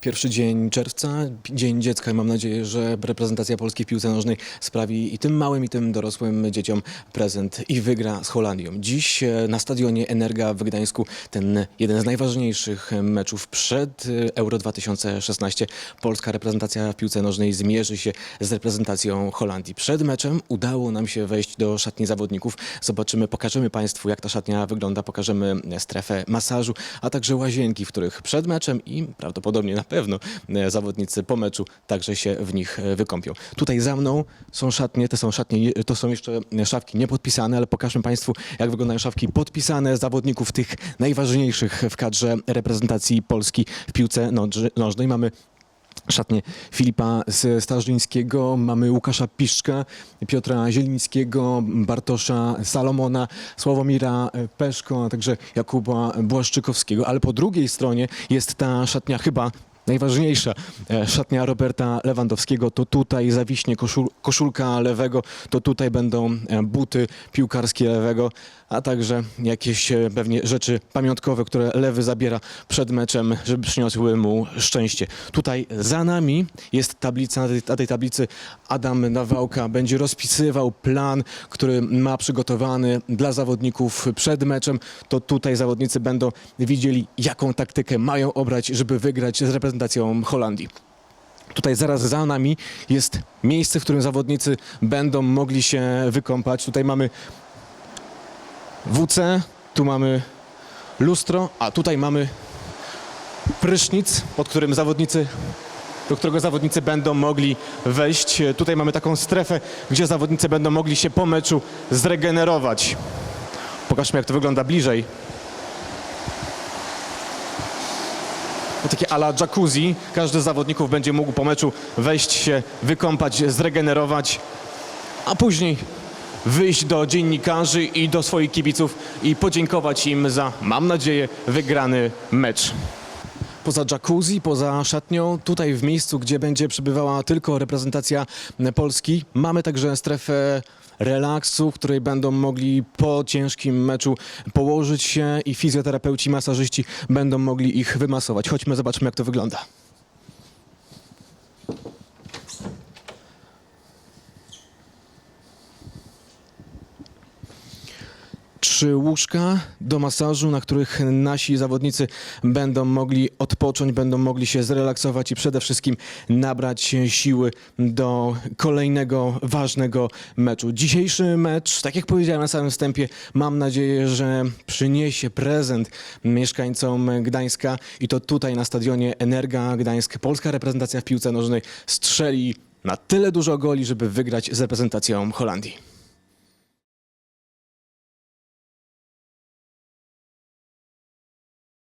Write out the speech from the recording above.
Pierwszy dzień czerwca, Dzień Dziecka mam nadzieję, że reprezentacja Polski w piłce nożnej sprawi i tym małym, i tym dorosłym dzieciom prezent i wygra z Holandią. Dziś e, na stadionie Energa w Gdańsku ten jeden z najważniejszych meczów przed e, Euro 2016. Polska reprezentacja w piłce nożnej zmierzy się z reprezentacją Holandii. Przed meczem udało nam się wejść do szatni zawodników. Zobaczymy, pokażemy Państwu, jak ta szatnia wygląda, pokażemy strefę masażu, a także łazienki, w których przed meczem i prawdopodobnie na pewno e, zawodnicy po meczu także się w nich e, wykąpią. Tutaj za mną są szatnie, to są szatnie, to są jeszcze szafki niepodpisane, ale pokażę Państwu, jak wyglądają szafki podpisane zawodników tych najważniejszych w kadrze reprezentacji Polski w piłce nożnej. Mamy szatnie Filipa Starzyńskiego, mamy Łukasza Piszczka, Piotra Zielińskiego, Bartosza Salomona, Sławomira e, Peszko, a także Jakuba Błaszczykowskiego, ale po drugiej stronie jest ta szatnia chyba najważniejsza, e, szatnia Roberta Lewandowskiego, to tutaj zawiśnie koszul, koszulka lewego, to tutaj będą e, buty piłkarskie lewego, a także jakieś e, pewnie rzeczy pamiątkowe, które lewy zabiera przed meczem, żeby przyniosły mu szczęście. Tutaj za nami jest tablica, na tej, na tej tablicy Adam Nawałka będzie rozpisywał plan, który ma przygotowany dla zawodników przed meczem. To tutaj zawodnicy będą widzieli, jaką taktykę mają obrać, żeby wygrać z reprezentacją Holandii. Tutaj zaraz za nami jest miejsce, w którym zawodnicy będą mogli się wykąpać. Tutaj mamy WC, tu mamy lustro, a tutaj mamy prysznic, pod którym zawodnicy, do którego zawodnicy będą mogli wejść. Tutaj mamy taką strefę, gdzie zawodnicy będą mogli się po meczu zregenerować. Pokażmy, jak to wygląda bliżej. Takie ala jacuzzi. Każdy z zawodników będzie mógł po meczu wejść się, wykąpać, zregenerować, a później wyjść do dziennikarzy i do swoich kibiców i podziękować im za, mam nadzieję, wygrany mecz. Poza jacuzzi, poza szatnią, tutaj w miejscu, gdzie będzie przybywała tylko reprezentacja Polski, mamy także strefę relaksu, w której będą mogli po ciężkim meczu położyć się i fizjoterapeuci, masażyści będą mogli ich wymasować. Chodźmy, zobaczmy jak to wygląda. Trzy łóżka do masażu, na których nasi zawodnicy będą mogli odpocząć, będą mogli się zrelaksować i przede wszystkim nabrać siły do kolejnego ważnego meczu. Dzisiejszy mecz, tak jak powiedziałem na samym wstępie, mam nadzieję, że przyniesie prezent mieszkańcom Gdańska i to tutaj na stadionie Energa Gdańsk polska reprezentacja w piłce nożnej strzeli na tyle dużo goli, żeby wygrać z reprezentacją Holandii.